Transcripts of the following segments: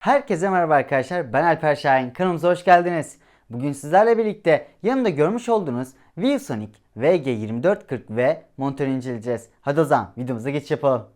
Herkese merhaba arkadaşlar. Ben Alper Şahin. Kanalımıza hoş geldiniz. Bugün sizlerle birlikte yanımda görmüş olduğunuz ViewSonic VG2440V monitörü inceleyeceğiz. Hadi o zaman videomuza geçiş yapalım.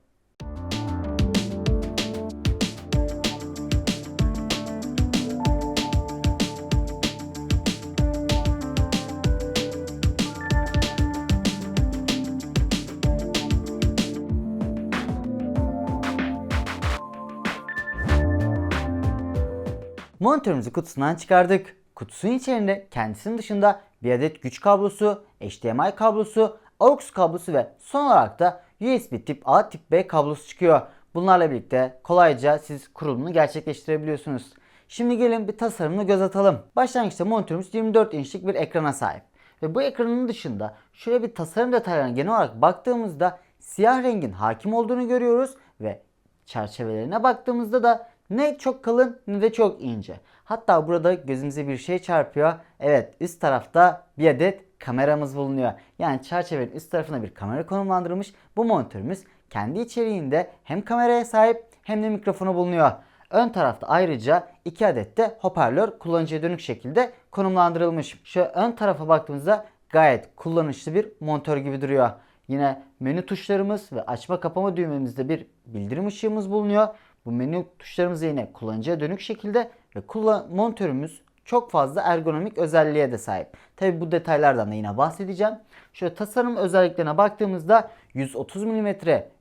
Monitörümüzü kutusundan çıkardık. Kutusunun içerisinde kendisinin dışında bir adet güç kablosu, HDMI kablosu, AUX kablosu ve son olarak da USB tip A tip B kablosu çıkıyor. Bunlarla birlikte kolayca siz kurulumunu gerçekleştirebiliyorsunuz. Şimdi gelin bir tasarımını göz atalım. Başlangıçta monitörümüz 24 inçlik bir ekrana sahip. Ve bu ekranın dışında şöyle bir tasarım detaylarına genel olarak baktığımızda siyah rengin hakim olduğunu görüyoruz ve çerçevelerine baktığımızda da ne çok kalın ne de çok ince. Hatta burada gözümüze bir şey çarpıyor. Evet üst tarafta bir adet kameramız bulunuyor. Yani çerçevenin üst tarafına bir kamera konumlandırılmış. Bu monitörümüz kendi içeriğinde hem kameraya sahip hem de mikrofonu bulunuyor. Ön tarafta ayrıca iki adet de hoparlör kullanıcıya dönük şekilde konumlandırılmış. Şu ön tarafa baktığımızda gayet kullanışlı bir monitör gibi duruyor. Yine menü tuşlarımız ve açma kapama düğmemizde bir bildirim ışığımız bulunuyor. Bu menü tuşlarımız yine kullanıcıya dönük şekilde ve kullan monitörümüz çok fazla ergonomik özelliğe de sahip. Tabi bu detaylardan da yine bahsedeceğim. Şöyle tasarım özelliklerine baktığımızda 130 mm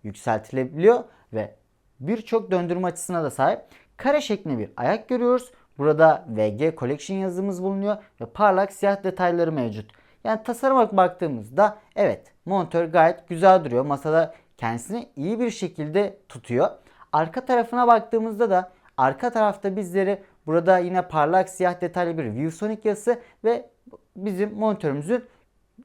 yükseltilebiliyor ve birçok döndürme açısına da sahip. Kare şeklinde bir ayak görüyoruz. Burada VG Collection yazımız bulunuyor ve parlak siyah detayları mevcut. Yani tasarıma baktığımızda evet monitör gayet güzel duruyor. Masada kendisini iyi bir şekilde tutuyor. Arka tarafına baktığımızda da arka tarafta bizleri burada yine parlak siyah detaylı bir ViewSonic yazısı ve bizim monitörümüzün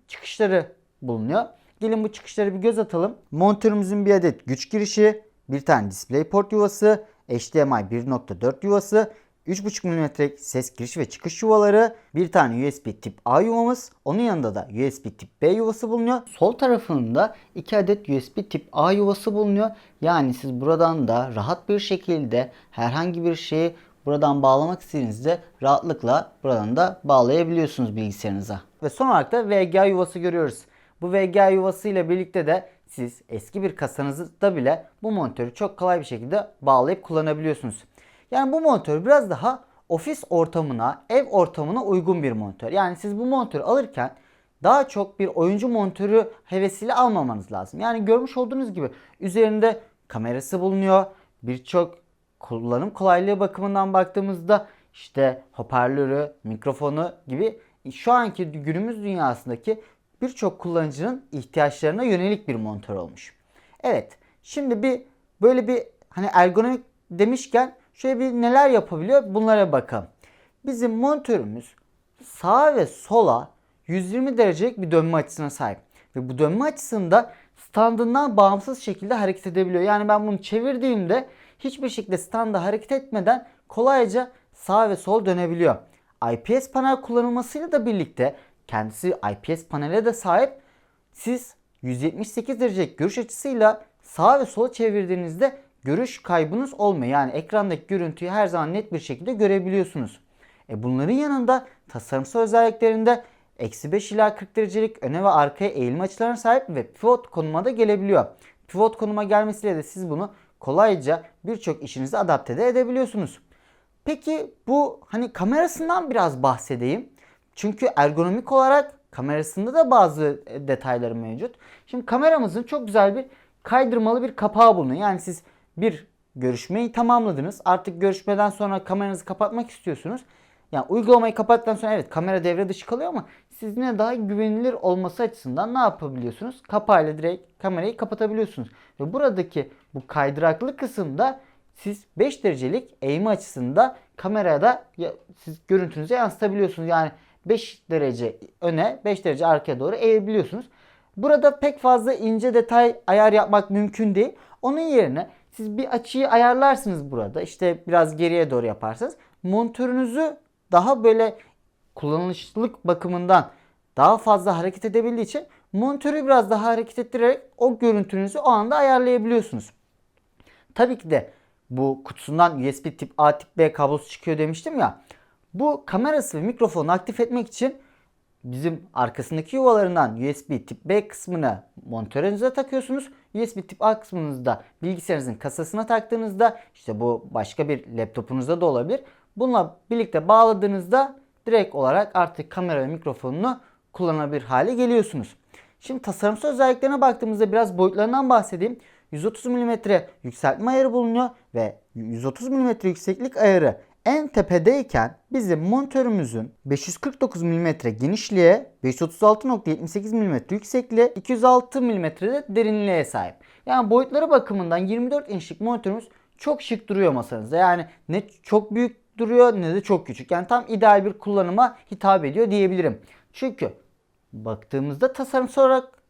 çıkışları bulunuyor. Gelin bu çıkışları bir göz atalım. Monitörümüzün bir adet güç girişi, bir tane DisplayPort yuvası, HDMI 1.4 yuvası, 3.5 mm'lik ses giriş ve çıkış yuvaları, bir tane USB tip A yuvamız, onun yanında da USB tip B yuvası bulunuyor. Sol tarafında iki adet USB tip A yuvası bulunuyor. Yani siz buradan da rahat bir şekilde herhangi bir şeyi buradan bağlamak istediğinizde rahatlıkla buradan da bağlayabiliyorsunuz bilgisayarınıza. Ve son olarak da VGA yuvası görüyoruz. Bu VGA yuvası ile birlikte de siz eski bir kasanızda bile bu monitörü çok kolay bir şekilde bağlayıp kullanabiliyorsunuz. Yani bu monitör biraz daha ofis ortamına, ev ortamına uygun bir monitör. Yani siz bu monitörü alırken daha çok bir oyuncu monitörü hevesiyle almamanız lazım. Yani görmüş olduğunuz gibi üzerinde kamerası bulunuyor. Birçok kullanım kolaylığı bakımından baktığımızda işte hoparlörü, mikrofonu gibi şu anki günümüz dünyasındaki birçok kullanıcının ihtiyaçlarına yönelik bir monitör olmuş. Evet, şimdi bir böyle bir hani ergonomik demişken şöyle bir neler yapabiliyor bunlara bakalım. Bizim monitörümüz sağa ve sola 120 derecelik bir dönme açısına sahip. Ve bu dönme açısında standından bağımsız şekilde hareket edebiliyor. Yani ben bunu çevirdiğimde hiçbir şekilde standa hareket etmeden kolayca sağ ve sol dönebiliyor. IPS panel kullanılmasıyla da birlikte kendisi IPS panele de sahip. Siz 178 derecelik görüş açısıyla sağa ve sola çevirdiğinizde görüş kaybınız olmuyor. Yani ekrandaki görüntüyü her zaman net bir şekilde görebiliyorsunuz. E bunların yanında tasarımsal özelliklerinde eksi 5 ila 40 derecelik öne ve arkaya eğilme açılarına sahip ve pivot konuma da gelebiliyor. Pivot konuma gelmesiyle de siz bunu kolayca birçok işinize adapte de edebiliyorsunuz. Peki bu hani kamerasından biraz bahsedeyim. Çünkü ergonomik olarak kamerasında da bazı detayları mevcut. Şimdi kameramızın çok güzel bir kaydırmalı bir kapağı bulunuyor. Yani siz bir görüşmeyi tamamladınız. Artık görüşmeden sonra kameranızı kapatmak istiyorsunuz. Yani uygulamayı kapattıktan sonra evet kamera devre dışı kalıyor ama siz yine daha güvenilir olması açısından ne yapabiliyorsunuz? Kapağıyla direkt kamerayı kapatabiliyorsunuz. Ve buradaki bu kaydıraklı kısımda siz 5 derecelik eğimi açısında kamerada ya, siz görüntünüzü yansıtabiliyorsunuz. Yani 5 derece öne 5 derece arkaya doğru eğebiliyorsunuz. Burada pek fazla ince detay ayar yapmak mümkün değil. Onun yerine siz bir açıyı ayarlarsınız burada. İşte biraz geriye doğru yaparsınız. Monitörünüzü daha böyle kullanışlılık bakımından daha fazla hareket edebildiği için monitörü biraz daha hareket ettirerek o görüntünüzü o anda ayarlayabiliyorsunuz. Tabii ki de bu kutusundan USB tip A tip B kablosu çıkıyor demiştim ya. Bu kamerası ve mikrofonu aktif etmek için bizim arkasındaki yuvalarından USB tip B kısmını monitörünüze takıyorsunuz. USB tip A kısmınızı da bilgisayarınızın kasasına taktığınızda işte bu başka bir laptopunuzda da olabilir. Bununla birlikte bağladığınızda direkt olarak artık kamera ve mikrofonunu kullanabilir hale geliyorsunuz. Şimdi tasarımsal özelliklerine baktığımızda biraz boyutlarından bahsedeyim. 130 mm yükseltme ayarı bulunuyor ve 130 mm yükseklik ayarı en tepedeyken bizim monitörümüzün 549 mm genişliğe, 536.78 mm yüksekliğe, 206 mm de derinliğe sahip. Yani boyutları bakımından 24 inçlik monitörümüz çok şık duruyor masanızda. Yani ne çok büyük duruyor ne de çok küçük. Yani tam ideal bir kullanıma hitap ediyor diyebilirim. Çünkü baktığımızda tasarımsal olarak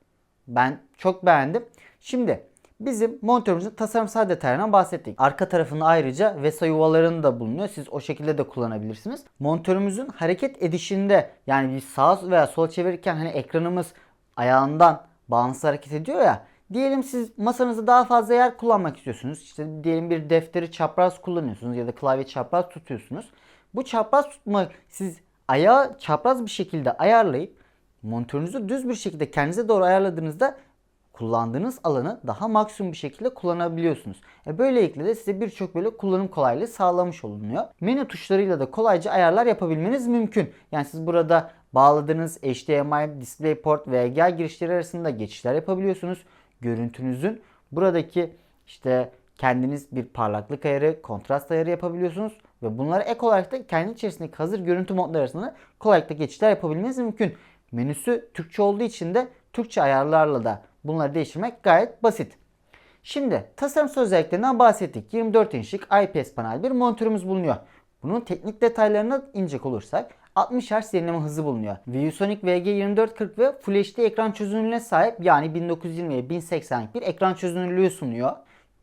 ben çok beğendim. Şimdi bizim monitörümüzün tasarımsal detaylarından bahsettik. Arka tarafında ayrıca VESA yuvalarının da bulunuyor. Siz o şekilde de kullanabilirsiniz. Monitörümüzün hareket edişinde yani bir sağa veya sola çevirirken hani ekranımız ayağından bağımsız hareket ediyor ya. Diyelim siz masanızda daha fazla yer kullanmak istiyorsunuz. İşte diyelim bir defteri çapraz kullanıyorsunuz ya da klavye çapraz tutuyorsunuz. Bu çapraz tutma siz ayağı çapraz bir şekilde ayarlayıp monitörünüzü düz bir şekilde kendinize doğru ayarladığınızda kullandığınız alanı daha maksimum bir şekilde kullanabiliyorsunuz. E böylelikle de size birçok böyle kullanım kolaylığı sağlamış olunuyor. Menü tuşlarıyla da kolayca ayarlar yapabilmeniz mümkün. Yani siz burada bağladığınız HDMI, DisplayPort ve VGA girişleri arasında geçişler yapabiliyorsunuz. Görüntünüzün buradaki işte kendiniz bir parlaklık ayarı, kontrast ayarı yapabiliyorsunuz ve bunlara ek olarak da kendi içerisindeki hazır görüntü modları arasında kolaylıkla geçişler yapabilmeniz mümkün. Menüsü Türkçe olduğu için de Türkçe ayarlarla da bunları değiştirmek gayet basit. Şimdi tasarımsal özelliklerinden bahsettik. 24 inçlik IPS panel bir monitörümüz bulunuyor. Bunun teknik detaylarına inecek olursak 60 Hz yenileme hızı bulunuyor. ViewSonic VG2440 ve Full HD ekran çözünürlüğüne sahip yani 1920 ve 1080'lik bir ekran çözünürlüğü sunuyor.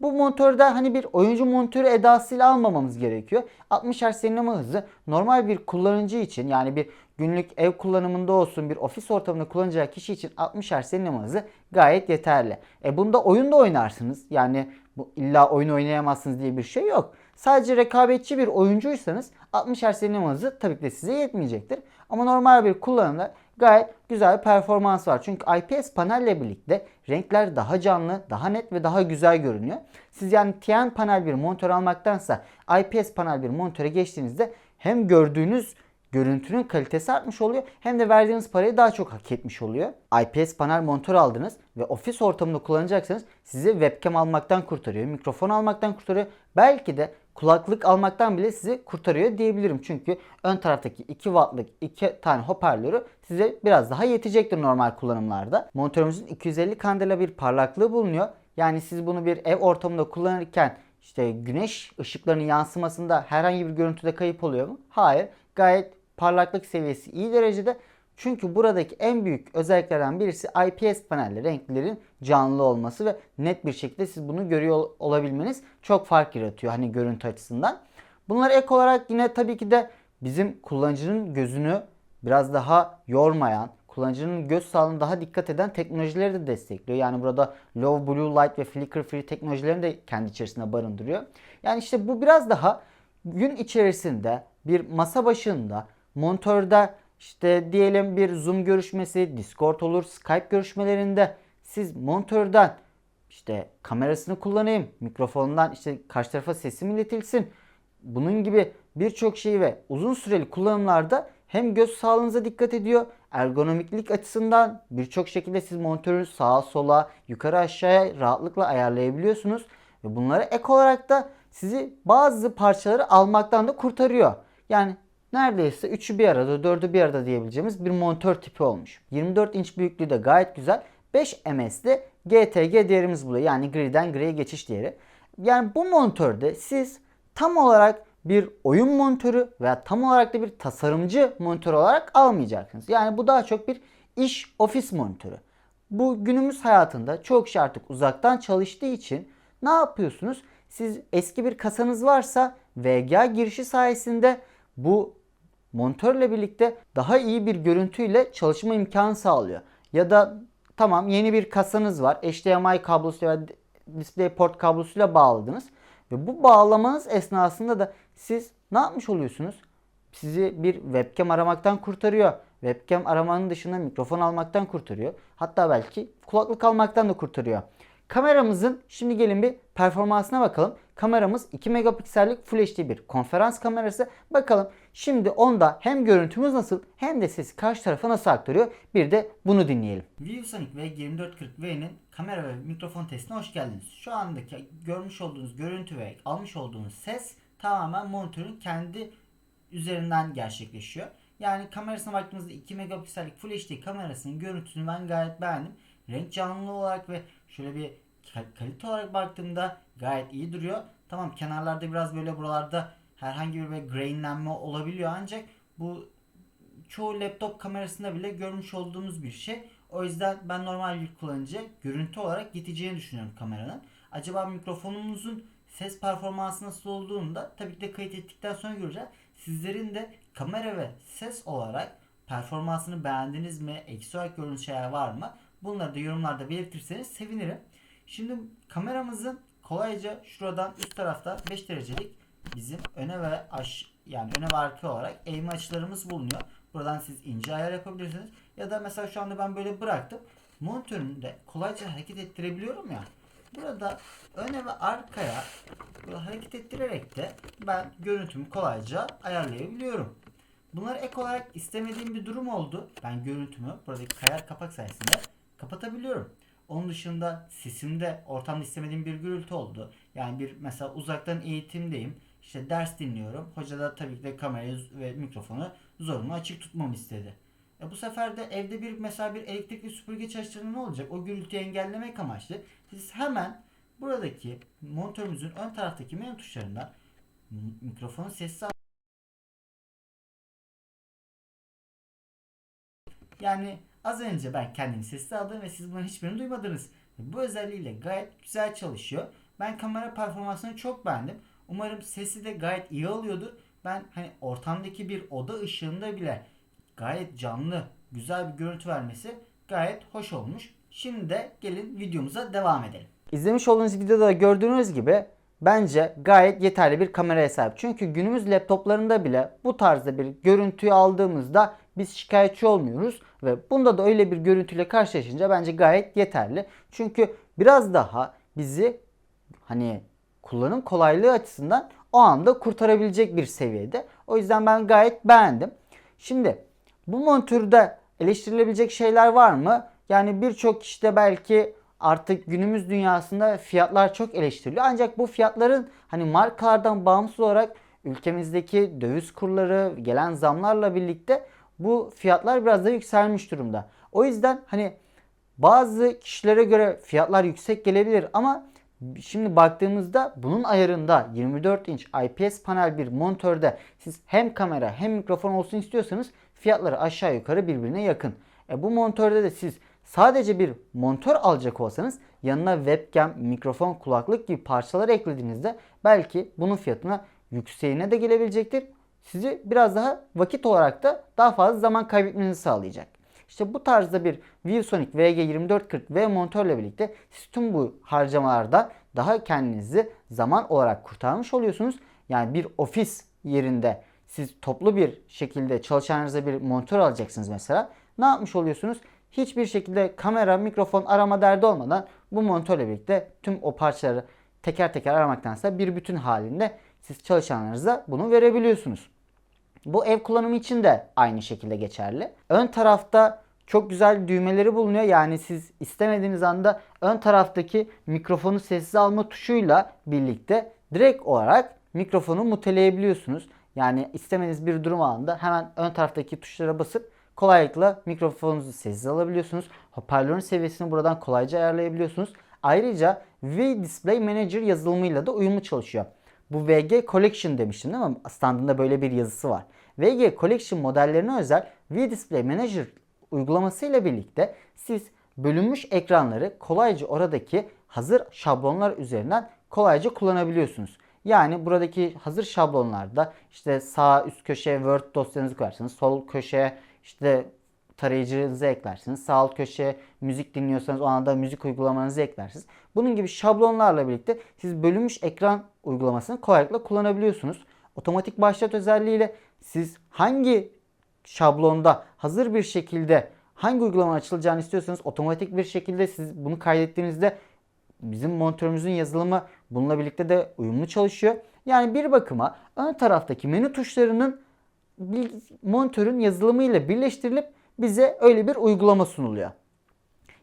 Bu monitörde hani bir oyuncu monitörü edasıyla almamamız gerekiyor. 60 Hz yenileme hızı normal bir kullanıcı için yani bir günlük ev kullanımında olsun bir ofis ortamında kullanacağı kişi için 60 Hz yenileme hızı gayet yeterli. E bunda oyun da oynarsınız. Yani bu illa oyun oynayamazsınız diye bir şey yok. Sadece rekabetçi bir oyuncuysanız 60 Hz yenileme hızı tabii ki de size yetmeyecektir. Ama normal bir kullanımda gayet güzel bir performans var. Çünkü IPS panelle birlikte renkler daha canlı, daha net ve daha güzel görünüyor. Siz yani TN panel bir monitör almaktansa IPS panel bir monitöre geçtiğinizde hem gördüğünüz görüntünün kalitesi artmış oluyor hem de verdiğiniz parayı daha çok hak etmiş oluyor. IPS panel monitör aldınız ve ofis ortamında kullanacaksanız sizi webcam almaktan kurtarıyor, mikrofon almaktan kurtarıyor. Belki de kulaklık almaktan bile sizi kurtarıyor diyebilirim. Çünkü ön taraftaki 2 wattlık 2 tane hoparlörü size biraz daha yetecektir normal kullanımlarda. Monitörümüzün 250 kandela bir parlaklığı bulunuyor. Yani siz bunu bir ev ortamında kullanırken işte güneş ışıklarının yansımasında herhangi bir görüntüde kayıp oluyor mu? Hayır. Gayet parlaklık seviyesi iyi derecede. Çünkü buradaki en büyük özelliklerden birisi IPS panelli renklerin canlı olması ve net bir şekilde siz bunu görüyor olabilmeniz çok fark yaratıyor hani görüntü açısından. Bunlar ek olarak yine tabii ki de bizim kullanıcının gözünü biraz daha yormayan, kullanıcının göz sağlığına daha dikkat eden teknolojileri de destekliyor. Yani burada low blue light ve flicker free teknolojilerini de kendi içerisinde barındırıyor. Yani işte bu biraz daha gün içerisinde bir masa başında monitörde işte diyelim bir Zoom görüşmesi, Discord olur, Skype görüşmelerinde siz monitörden işte kamerasını kullanayım, mikrofondan işte karşı tarafa sesim iletilsin. Bunun gibi birçok şeyi ve uzun süreli kullanımlarda hem göz sağlığınıza dikkat ediyor, ergonomiklik açısından birçok şekilde siz monitörü sağa sola, yukarı aşağıya rahatlıkla ayarlayabiliyorsunuz. Ve bunlara ek olarak da sizi bazı parçaları almaktan da kurtarıyor. Yani neredeyse 3'ü bir arada 4'ü bir arada diyebileceğimiz bir monitör tipi olmuş. 24 inç büyüklüğü de gayet güzel. 5 MS'de GTG değerimiz buluyor. Yani griden griye geçiş değeri. Yani bu monitörde siz tam olarak bir oyun monitörü veya tam olarak da bir tasarımcı monitör olarak almayacaksınız. Yani bu daha çok bir iş ofis monitörü. Bu günümüz hayatında çok kişi artık uzaktan çalıştığı için ne yapıyorsunuz? Siz eski bir kasanız varsa VGA girişi sayesinde bu monitörle birlikte daha iyi bir görüntüyle çalışma imkanı sağlıyor. Ya da tamam yeni bir kasanız var. HDMI kablosu veya DisplayPort kablosuyla bağladınız Ve bu bağlamanız esnasında da siz ne yapmış oluyorsunuz? Sizi bir webcam aramaktan kurtarıyor. Webcam aramanın dışında mikrofon almaktan kurtarıyor. Hatta belki kulaklık almaktan da kurtarıyor. Kameramızın şimdi gelin bir performansına bakalım. Kameramız 2 megapiksellik Full HD bir konferans kamerası. Bakalım şimdi onda hem görüntümüz nasıl hem de sesi karşı tarafa nasıl aktarıyor. Bir de bunu dinleyelim. ViewSonic V2440V'nin kamera ve mikrofon testine hoş geldiniz. Şu andaki görmüş olduğunuz görüntü ve almış olduğunuz ses tamamen monitörün kendi üzerinden gerçekleşiyor. Yani kamerasına baktığımızda 2 megapiksellik Full HD kamerasının görüntüsünü ben gayet beğendim. Renk canlılığı olarak ve şöyle bir kal- kalite olarak baktığımda gayet iyi duruyor. Tamam kenarlarda biraz böyle buralarda herhangi bir böyle grainlenme olabiliyor ancak bu çoğu laptop kamerasında bile görmüş olduğumuz bir şey. O yüzden ben normal bir kullanıcı görüntü olarak yeteceğini düşünüyorum kameranın. Acaba mikrofonumuzun ses performansı nasıl olduğunu da tabii ki de kayıt ettikten sonra göreceğiz. Sizlerin de kamera ve ses olarak performansını beğendiniz mi? Eksi olarak gördüğünüz şeyler var mı? Bunları da yorumlarda belirtirseniz sevinirim. Şimdi kameramızın kolayca şuradan üst tarafta 5 derecelik bizim öne ve aş yani öne ve arka olarak eğme açılarımız bulunuyor. Buradan siz ince ayar yapabilirsiniz. Ya da mesela şu anda ben böyle bıraktım. Monitörümde kolayca hareket ettirebiliyorum ya. Burada öne ve arkaya böyle hareket ettirerek de ben görüntümü kolayca ayarlayabiliyorum. Bunları ek olarak istemediğim bir durum oldu. Ben görüntümü buradaki kayar kapak sayesinde kapatabiliyorum. Onun dışında sesimde ortamda istemediğim bir gürültü oldu. Yani bir mesela uzaktan eğitimdeyim. İşte ders dinliyorum. Hoca da tabii ki de kamerayı ve mikrofonu zorunlu açık tutmamı istedi. E bu sefer de evde bir mesela bir elektrikli süpürge çalıştığında ne olacak? O gürültüyü engellemek amaçlı siz hemen buradaki monitörümüzün ön taraftaki menü tuşlarından mikrofonun sessiz Yani az önce ben kendimi sessiz aldım ve siz bunların hiçbirini duymadınız. Bu özelliğiyle gayet güzel çalışıyor. Ben kamera performansını çok beğendim. Umarım sesi de gayet iyi oluyordur. Ben hani ortamdaki bir oda ışığında bile gayet canlı, güzel bir görüntü vermesi gayet hoş olmuş. Şimdi de gelin videomuza devam edelim. İzlemiş olduğunuz videoda gördüğünüz gibi bence gayet yeterli bir kameraya sahip. Çünkü günümüz laptoplarında bile bu tarzda bir görüntüyü aldığımızda biz şikayetçi olmuyoruz ve bunda da öyle bir görüntüyle karşılaşınca bence gayet yeterli. Çünkü biraz daha bizi hani kullanım kolaylığı açısından o anda kurtarabilecek bir seviyede. O yüzden ben gayet beğendim. Şimdi bu monitörde eleştirilebilecek şeyler var mı? Yani birçok işte belki artık günümüz dünyasında fiyatlar çok eleştiriliyor. Ancak bu fiyatların hani markalardan bağımsız olarak ülkemizdeki döviz kurları gelen zamlarla birlikte bu fiyatlar biraz da yükselmiş durumda. O yüzden hani bazı kişilere göre fiyatlar yüksek gelebilir ama şimdi baktığımızda bunun ayarında 24 inç IPS panel bir monitörde siz hem kamera hem mikrofon olsun istiyorsanız fiyatları aşağı yukarı birbirine yakın. E bu monitörde de siz sadece bir monitör alacak olsanız yanına webcam, mikrofon, kulaklık gibi parçalar eklediğinizde belki bunun fiyatına yükseğine de gelebilecektir. Sizi biraz daha vakit olarak da daha fazla zaman kaybetmenizi sağlayacak. İşte bu tarzda bir ViewSonic VG2440V monitörle birlikte siz tüm bu harcamalarda daha kendinizi zaman olarak kurtarmış oluyorsunuz. Yani bir ofis yerinde siz toplu bir şekilde çalışanınıza bir monitör alacaksınız mesela. Ne yapmış oluyorsunuz? Hiçbir şekilde kamera, mikrofon arama derdi olmadan bu monitörle birlikte tüm o parçaları teker teker aramaktansa bir bütün halinde siz çalışanlarınıza bunu verebiliyorsunuz. Bu ev kullanımı için de aynı şekilde geçerli. Ön tarafta çok güzel düğmeleri bulunuyor. Yani siz istemediğiniz anda ön taraftaki mikrofonu sessiz alma tuşuyla birlikte direkt olarak mikrofonu muteleyebiliyorsunuz. Yani istemediğiniz bir durum anında hemen ön taraftaki tuşlara basıp kolaylıkla mikrofonunuzu sessiz alabiliyorsunuz. Hoparlörün seviyesini buradan kolayca ayarlayabiliyorsunuz. Ayrıca V-Display Manager yazılımıyla da uyumlu çalışıyor. Bu VG Collection demiştim değil mi? Standında böyle bir yazısı var. VG Collection modellerine özel V-Display Manager uygulamasıyla birlikte siz bölünmüş ekranları kolayca oradaki hazır şablonlar üzerinden kolayca kullanabiliyorsunuz. Yani buradaki hazır şablonlarda işte sağ üst köşeye Word dosyanızı koyarsınız. Sol köşeye işte tarayıcınızı eklersiniz. Sağ alt köşeye müzik dinliyorsanız o anda müzik uygulamanızı eklersiniz. Bunun gibi şablonlarla birlikte siz bölünmüş ekran uygulamasını kolaylıkla kullanabiliyorsunuz. Otomatik başlat özelliğiyle siz hangi şablonda hazır bir şekilde hangi uygulama açılacağını istiyorsanız otomatik bir şekilde siz bunu kaydettiğinizde bizim monitörümüzün yazılımı bununla birlikte de uyumlu çalışıyor. Yani bir bakıma ön taraftaki menü tuşlarının monitörün yazılımıyla birleştirilip bize öyle bir uygulama sunuluyor.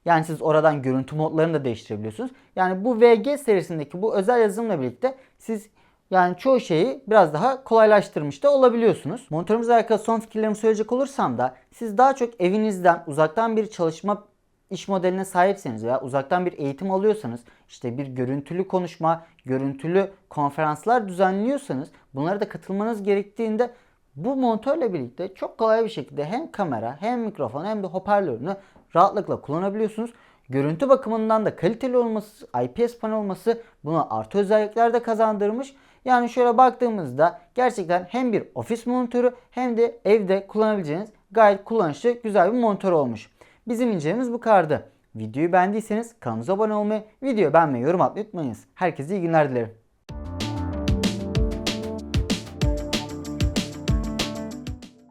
Yani siz oradan görüntü modlarını da değiştirebiliyorsunuz. Yani bu VG serisindeki bu özel yazılımla birlikte siz yani çoğu şeyi biraz daha kolaylaştırmış da olabiliyorsunuz. Monitörümüzle alakalı son fikirlerimi söyleyecek olursam da siz daha çok evinizden uzaktan bir çalışma iş modeline sahipseniz veya uzaktan bir eğitim alıyorsanız işte bir görüntülü konuşma, görüntülü konferanslar düzenliyorsanız bunlara da katılmanız gerektiğinde bu monitörle birlikte çok kolay bir şekilde hem kamera hem mikrofon hem de hoparlörünü rahatlıkla kullanabiliyorsunuz. Görüntü bakımından da kaliteli olması, IPS panel olması buna artı özellikler de kazandırmış. Yani şöyle baktığımızda gerçekten hem bir ofis monitörü hem de evde kullanabileceğiniz gayet kullanışlı güzel bir monitör olmuş. Bizim incelememiz bu kadardı. Videoyu beğendiyseniz kanalımıza abone olmayı, videoyu beğenmeyi, yorum atmayı unutmayınız. Herkese iyi günler dilerim.